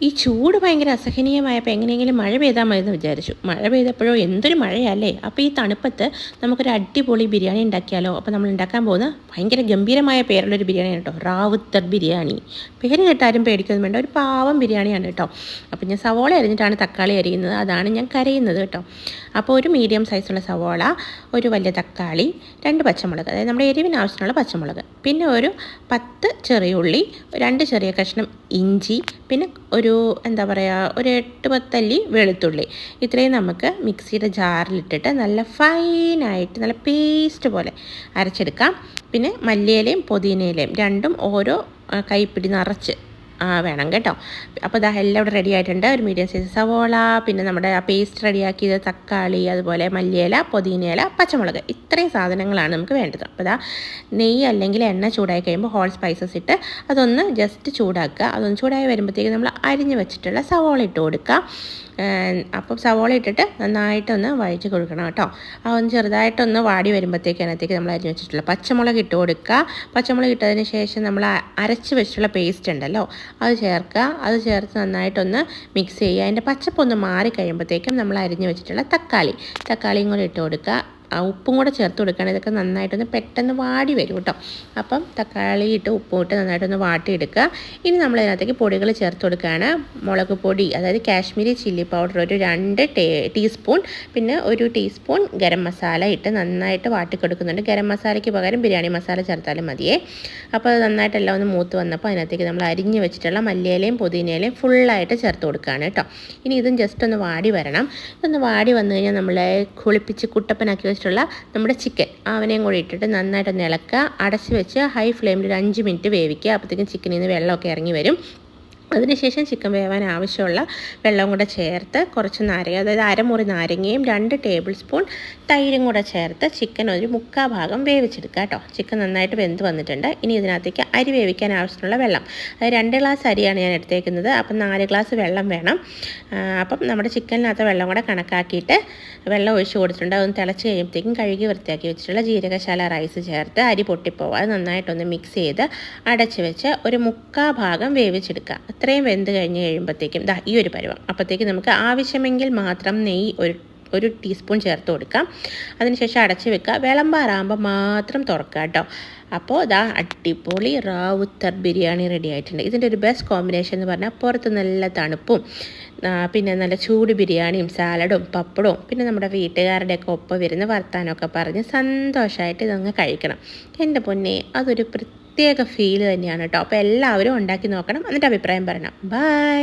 ഈ ചൂട് ഭയങ്കര അസഹനീയമായപ്പോൾ എങ്ങനെയെങ്കിലും മഴ പെയ്താൽ മതി എന്ന് വിചാരിച്ചു. മഴ പെയ്തപ്പോഴോ എന്തൊരു മഴയല്ലേ? അപ്പോൾ ഈ തണുപ്പത്ത് നമുക്കൊരു അടിപൊളി ബിരിയാണി ഉണ്ടാക്കിയാലോ? അപ്പോൾ നമ്മൾ ഉണ്ടാക്കാൻ പോകുന്ന ഭയങ്കര ഗംഭീരമായ പേരുള്ളൊരു ബിരിയാണി കേട്ടോ റാവുത്തർ ബിരിയാണി. പേര് കേട്ടാരും പേടിക്കൊന്നും വേണ്ട ഒരു പാവം ബിരിയാണിയാണ് കേട്ടോ. അപ്പോൾ ഞാൻ സവോള അരിഞ്ഞിട്ടാണ് തക്കാളി അരിയുന്നത് അതാണ് ഞാൻ കരയുന്നത് കേട്ടോ. അപ്പോൾ ഒരു മീഡിയം സൈസുള്ള സവോള ഒരു വലിയ തക്കാളി രണ്ട് പച്ചമുളക് അതായത് നമ്മുടെ എരിവിന് ആവശ്യമുള്ള പച്ചമുളക്. പിന്നെ ഒരു പത്ത് ചെറിയ ഉള്ളി രണ്ട് ചെറിയ കഷ്ണം ഇഞ്ചി പിന്നെ ഒരു എന്താ പറയുക ഒരു എട്ട് പത്തല്ലി വെളുത്തുള്ളി. ഇത്രയും നമുക്ക് മിക്സിയുടെ ജാറിലിട്ടിട്ട് നല്ല ഫൈനായിട്ട് നല്ല പേസ്റ്റ് പോലെ അരച്ചെടുക്കാം. പിന്നെ മല്ലിയിലയും പുതിനയിലയും രണ്ടും ഓരോ കൈപ്പിടി നിറച്ച് വേണം കേട്ടോ. അപ്പോൾ ഇതാ എല്ലാം ഇവിടെ റെഡി ആയിട്ടുണ്ട്. ഒരു മീഡിയം സൈസ് സവോള പിന്നെ നമ്മുടെ ആ പേസ്റ്റ് റെഡിയാക്കിയത് തക്കാളി അതുപോലെ മല്ലിയില പൊതിനയില പച്ചമുളക്. ഇത്രയും സാധനങ്ങളാണ് നമുക്ക് വേണ്ടത്. അപ്പോൾ ഇതാ നെയ്യ് അല്ലെങ്കിൽ എണ്ണ ചൂടായി കഴിയുമ്പോൾ ഹോൾ സ്പൈസസ് ഇട്ട് അതൊന്ന് ജസ്റ്റ് ചൂടാക്കുക. അതൊന്ന് ചൂടായി വരുമ്പോഴത്തേക്ക് നമ്മൾ അരിഞ്ഞ് വെച്ചിട്ടുള്ള സവോള ഇട്ട് കൊടുക്കുക. അപ്പം സവോള ഇട്ടിട്ട് നന്നായിട്ടൊന്ന് വഴിച്ച് കൊടുക്കണം കേട്ടോ. ആ ഒന്ന് ചെറുതായിട്ടൊന്ന് വാടി വരുമ്പോഴത്തേക്ക് അതിനകത്തേക്ക് നമ്മൾ അരിഞ്ഞ് വെച്ചിട്ടുള്ള പച്ചമുളക് ഇട്ട് കൊടുക്കുക. പച്ചമുളക് ഇട്ടതിന് ശേഷം നമ്മൾ അരച്ച് വെച്ചിട്ടുള്ള പേസ്റ്റ് ഉണ്ടല്ലോ അത് ചേർക്കുക. അത് ചേർത്ത് നന്നായിട്ടൊന്ന് മിക്സ് ചെയ്യുക. അതിന്റെ പച്ചപ്പൊന്ന് മാറി കഴിയുമ്പോഴത്തേക്കും നമ്മൾ അരിഞ്ഞ് വെച്ചിട്ടുള്ള തക്കാളി. തക്കാളിയും കൂടി ഇട്ട് കൊടുക്കുക. ഉപ്പും കൂടെ ചേർത്ത് കൊടുക്കുകയാണ്. ഇതൊക്കെ നന്നായിട്ടൊന്ന് പെട്ടെന്ന് വാടി വരും കേട്ടോ. അപ്പം തക്കാളി ഇട്ട് ഉപ്പും ഇട്ട് നന്നായിട്ടൊന്ന് വാട്ടിയെടുക്കുക. ഇനി നമ്മൾ ഇതിനകത്തേക്ക് പൊടികൾ ചേർത്ത് കൊടുക്കുകയാണ്. മുളക് പൊടി അതായത് കാശ്മീരി ചില്ലി പൗഡർ ഒരു രണ്ട് ടീസ്പൂൺ പിന്നെ ഒരു ടീസ്പൂൺ ഗരം മസാല ഇട്ട് നന്നായിട്ട് വാട്ടി കൊടുക്കുന്നുണ്ട്. ഗരം മസാലയ്ക്ക് പകരം ബിരിയാണി മസാല ചേർത്താലും മതിയേ. അപ്പോൾ അത് നന്നായിട്ടെല്ലാം ഒന്ന് മൂത്ത് വന്നപ്പോൾ അതിനകത്തേക്ക് നമ്മൾ അരിഞ്ഞ് വെച്ചിട്ടുള്ള മല്ലിയിലയും പുതിനയിലയും ഫുള്ളായിട്ട് ചേർത്ത് കൊടുക്കുകയാണ് കേട്ടോ. ഇനി ഇതും ജസ്റ്റ് ഒന്ന് വാടി വരണം. ഇതൊന്ന് വാടി വന്നു കഴിഞ്ഞാൽ നമ്മളെ കുളിപ്പിച്ച് കുട്ടപ്പനാക്കി വെച്ചിട്ടുള്ള നമ്മുടെ ചിക്കൻ. അവനെയും കൂടി ഇട്ടിട്ട് നന്നായിട്ടൊന്ന് ഇളക്കുക. അടച്ച് വെച്ച് ഹൈ ഫ്ലെയിമിൽ ഒരു അഞ്ച് മിനിറ്റ് വേവിക്കുക. അപ്പോഴത്തേക്കും ചിക്കനിൽ നിന്ന് വെള്ളമൊക്കെ ഇറങ്ങി വരും. അതിനുശേഷം ചിക്കൻ വേവാൻ ആവശ്യമുള്ള വെള്ളം കൂടെ ചേർത്ത് കുറച്ച് നാരങ്ങ അതായത് അരമുറി നാരങ്ങയും രണ്ട് ടേബിൾ സ്പൂൺ തൈരും കൂടെ ചേർത്ത് ചിക്കൻ ഒരു മുക്കാ ഭാഗം വേവിച്ചെടുക്കുക കേട്ടോ. ചിക്കൻ നന്നായിട്ട് വെന്ത് വന്നിട്ടുണ്ട്. ഇനി ഇതിനകത്തേക്ക് അരി വേവിക്കാൻ ആവശ്യമുള്ള വെള്ളം. അതായത് രണ്ട് ഗ്ലാസ് അരിയാണ് ഞാൻ എടുത്തേക്കുന്നത്. അപ്പം നാല് ഗ്ലാസ് വെള്ളം വേണം. അപ്പം നമ്മുടെ ചിക്കനിനകത്ത് വെള്ളം കൂടെ കണക്കാക്കിയിട്ട് വെള്ളം ഒഴിച്ച് കൊടുത്തിട്ടുണ്ട്. അതൊന്ന് തിളച്ച് കഴിയുമ്പോഴത്തേക്കും കഴുകി വൃത്തിയാക്കി വെച്ചിട്ടുള്ള ജീരകശാല റൈസ് ചേർത്ത് അരി പൊട്ടിപ്പോവാതെ നന്നായിട്ടൊന്ന് മിക്സ് ചെയ്ത് അടച്ച് വെച്ച് ഒരു മുക്കാ ഭാഗം വേവിച്ചെടുക്കുക. അത്രയും വെന്ത് കഴിഞ്ഞ് കഴിയുമ്പോഴത്തേക്കും ദാ ഈ ഒരു പരുവം. അപ്പോഴത്തേക്കും നമുക്ക് ആവശ്യമെങ്കിൽ മാത്രം നെയ്യ് ഒരു ഒരു ടീസ്പൂൺ ചേർത്ത് കൊടുക്കാം. അതിനുശേഷം അടച്ച് വെക്കുക. വിളമ്പാറാകുമ്പോൾ മാത്രം തുറക്കുക കേട്ടോ. അപ്പോൾ ഇതാ അടിപൊളി റാവുത്തർ ബിരിയാണി റെഡി ആയിട്ടുണ്ട്. ഇതിന്റെ ഒരു ബെസ്റ്റ് കോമ്പിനേഷൻ എന്ന് പറഞ്ഞാൽ പുറത്ത് നല്ല തണുപ്പും പിന്നെ നല്ല ചൂട് ബിരിയാണിയും സാലഡും പപ്പടവും പിന്നെ നമ്മുടെ വീട്ടുകാരുടെയൊക്കെ ഒപ്പം വരുന്ന വർത്താനമൊക്കെ പറഞ്ഞ് സന്തോഷമായിട്ട് ഇതങ്ങ് കഴിക്കണം. എന്റെ പൊന്നെ അതൊരു പ്രത്യേക ഫീൽ തന്നെയാണ് കേട്ടോ അപ്പോൾ എല്ലാവരും ഉണ്ടാക്കി നോക്കണം. എന്നിട്ട് അഭിപ്രായം പറയണം. ബൈ